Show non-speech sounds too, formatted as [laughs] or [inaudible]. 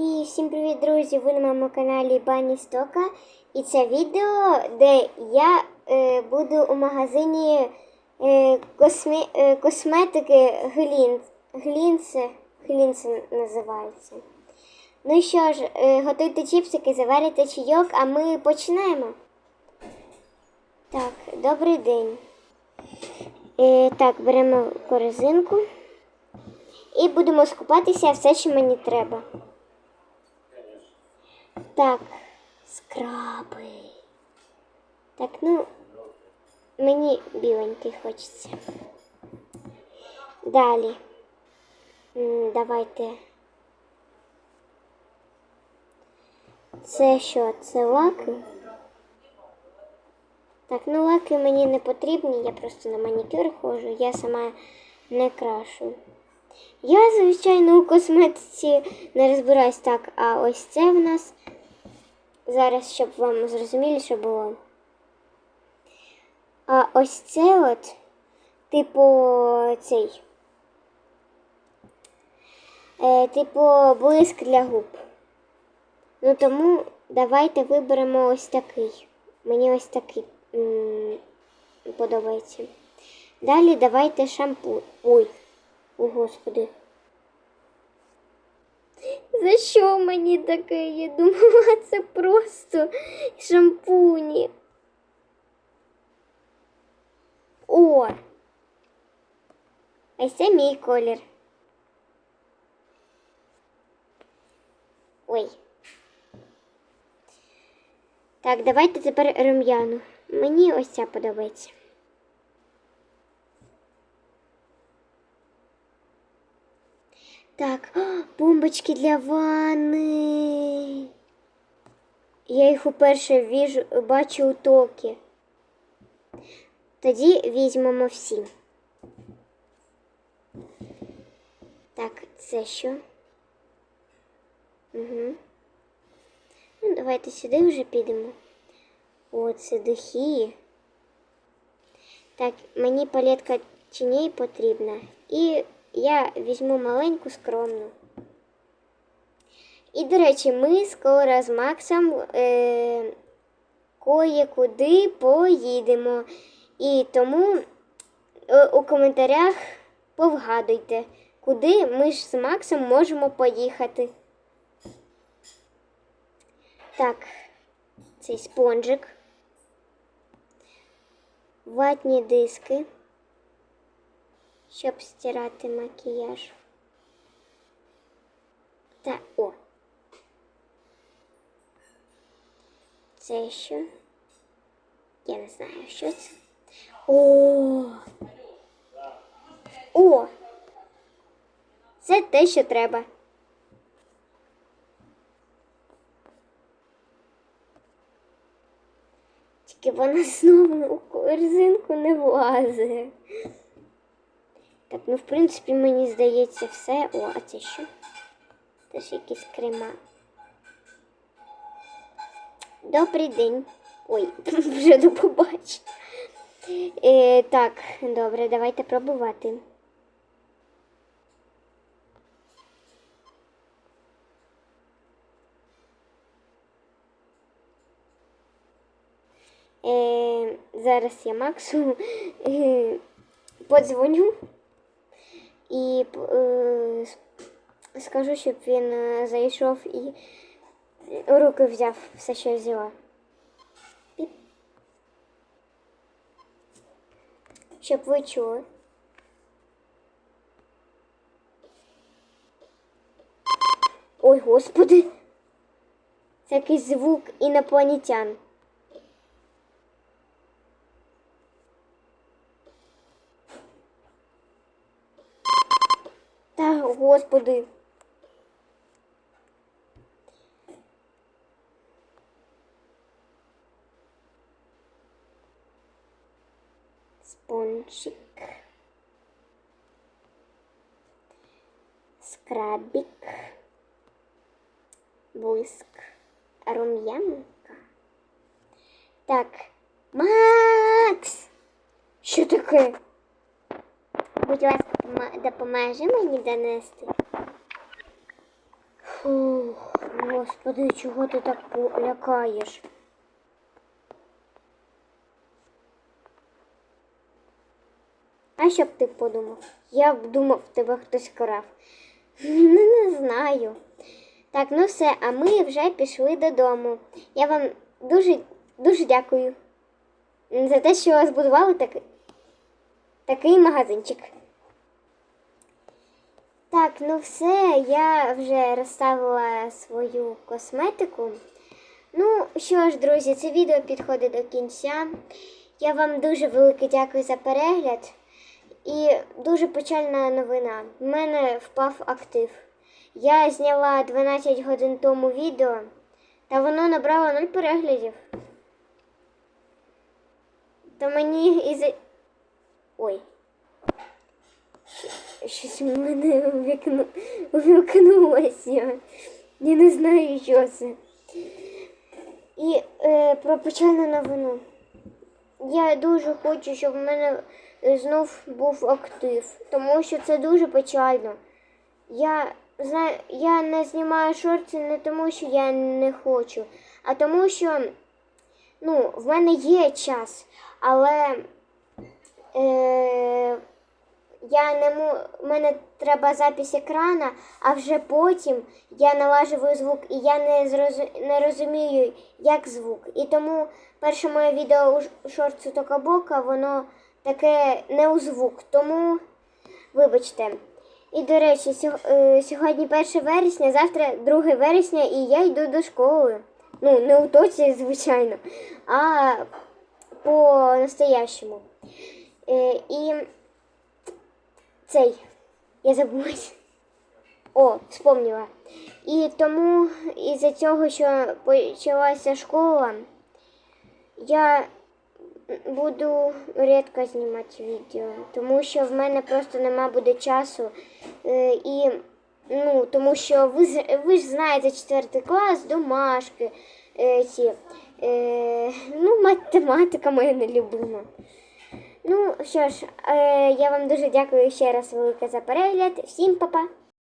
І всім привіт, друзі! Ви на моєму каналі Бані Стока. І це відео, де я е, буду у магазині е, космі, е, косметики Глінц. Глінце, Глінце називається. Ну що ж, е, готуйте чіпсики, заварите чайок, а ми починаємо. Так, добрий день. Е, так, беремо корзинку. І будемо скупатися все, що мені треба. Так, скраби. Так, ну, мені біленький хочеться. Далі. Давайте. Це що? Це лаки? Так, ну лаки мені не потрібні, я просто на манікюр ходжу, я сама не крашу. Я, звичайно, у косметиці не розбираюсь так, а ось це в нас зараз, щоб вам зрозуміліше було. А ось це от, типу, цей. Е, типу, блиск для губ. Ну тому давайте виберемо ось такий. Мені ось такий подобається. Далі давайте шампунь. Ой. О, Господи. За що мені таке? Я думала, [laughs] це просто шампуні. О! Ось це мій колір. Ой. Так, давайте тепер рум'яну. Мені ось ця подобається. Так, [gasps] о, бомбочки для ванни. Я їх уперше віжу, бачу у токі. Тоді візьмемо всі. Так, це що? Угу. Ну, давайте сюди вже підемо. О, це духи. Так, мені палетка тіней потрібна. І я візьму маленьку скромну. І, до речі, ми скоро з Максом е, кое-куди поїдемо. І тому е, у коментарях повгадуйте, куди ми ж з Максом можемо поїхати. Так, цей спонжик, ватні диски щоб стирати макіяж. Та о. Це що? Я не знаю, що це. О! О! Це те, що треба. Тільки вона знову у корзинку не влазить. Так, ну в принципі, мені здається, все. О, а це що? Теж якісь крема. Добрий день. Ой, [laughs] вже до побачення. Е, так, добре, давайте пробувати. Е, зараз я Максу е, подзвоню і е, скажу, щоб він е, зайшов і руки взяв все, що я взяла. Піп. Щоб ви чули. Ой, господи. Це якийсь звук інопланетян. Та, господи. Спончик. Скрабик. Блиск. Рум'янка. Так. Макс! Що таке? Будь ласка, допоможи мені донести. Фух, господи, чого ти так лякаєш? А що б ти подумав? Я б думав, тебе хтось крав. Ну, не знаю. Так, ну все, а ми вже пішли додому. Я вам дуже дуже дякую за те, що збудували так, такий магазинчик. Так, ну все, я вже розставила свою косметику. Ну що ж, друзі, це відео підходить до кінця. Я вам дуже велике дякую за перегляд. І дуже печальна новина. В мене впав актив. Я зняла 12 годин тому відео, та воно набрало 0 переглядів. То мені із. Ой. Щось в мене увікну... увімкнулося. Я не знаю, що це. І е, про печальну новину. Я дуже хочу, щоб в мене знов був актив, тому що це дуже печально. Я знаю, я не знімаю шорти не тому, що я не хочу, а тому, що ну, в мене є час, але е, я не в мене треба запись екрана, а вже потім я налаживаю звук і я не, зрозу... не розумію, як звук. І тому перше моє відео у шорцу Токабока, воно таке не у звук. Тому вибачте. І до речі, сьо- е, сьогодні 1 вересня, завтра 2 вересня, і я йду до школи. Ну, не у тоці, звичайно, а по настоящему. Е, І цей, я забулась. О, вспомнила. І тому із-за цього, що почалася школа, я буду рідко знімати відео, тому що в мене просто нема буде часу. Е, і ну, тому що ви, ви ж знаєте четвертий клас, домашки, е, ці, е, ну, математика моя нелюбима. Ну що ж, е, я вам дуже дякую ще раз велике за перегляд. Всім па-па!